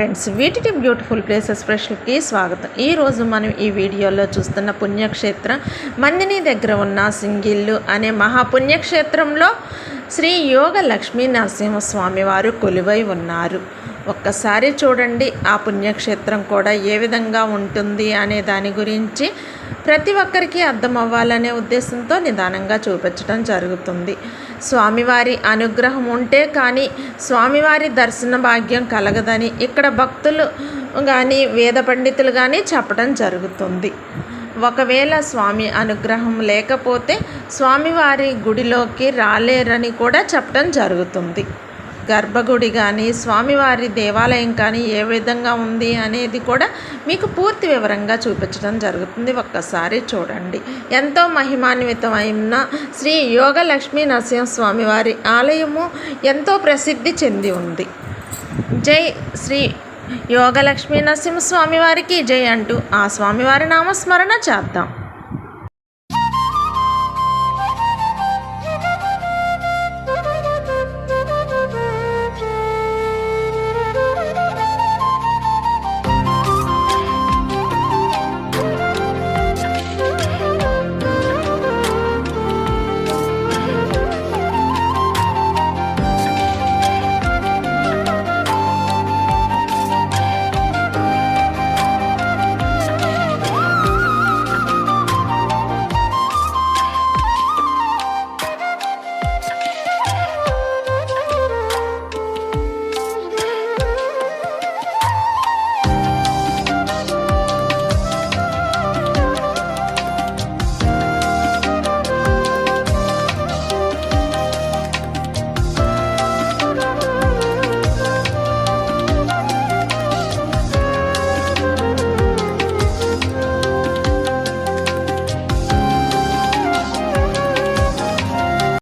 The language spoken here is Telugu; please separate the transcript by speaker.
Speaker 1: ఫ్రెండ్స్ వీటికి బ్యూటిఫుల్ ప్లేసెస్ స్పెషల్కి స్వాగతం. ఈరోజు మనం ఈ వీడియోలో చూస్తున్న పుణ్యక్షేత్రం మందిని దగ్గర ఉన్న సింగిల్లు అనే మహాపుణ్యక్షేత్రంలో శ్రీ యోగ లక్ష్మీ నరసింహస్వామి వారు కొలువై ఉన్నారు. ఒక్కసారి చూడండి ఆ పుణ్యక్షేత్రం కూడా ఏ విధంగా ఉంటుంది అనే దాని గురించి ప్రతి ఒక్కరికి అర్థం అవ్వాలనే ఉద్దేశంతో నిదానంగా చూపించడం జరుగుతుంది. స్వామివారి అనుగ్రహం ఉంటే కానీ స్వామివారి దర్శన భాగ్యం కలగదని ఇక్కడ భక్తులు కానీ వేద పండితులు కానీ చెప్పడం జరుగుతుంది. ఒకవేళ స్వామి అనుగ్రహం లేకపోతే స్వామివారి గుడిలోకి రాలేరని కూడా చెప్పడం జరుగుతుంది. గర్భగుడి కానీ స్వామివారి దేవాలయం కానీ ఏ విధంగా ఉంది అనేది కూడా మీకు పూర్తి వివరంగా చూపించడం జరుగుతుంది. ఒక్కసారి చూడండి. ఎంతో మహిమాన్వితమైన శ్రీ యోగ లక్ష్మీ నరసింహస్వామి ఆలయము ఎంతో ప్రసిద్ధి చెంది ఉంది. జై శ్రీ యోగ లక్ష్మీ నరసింహస్వామి వారికి జై అంటూ ఆ స్వామివారి నామస్మరణ చేద్దాం.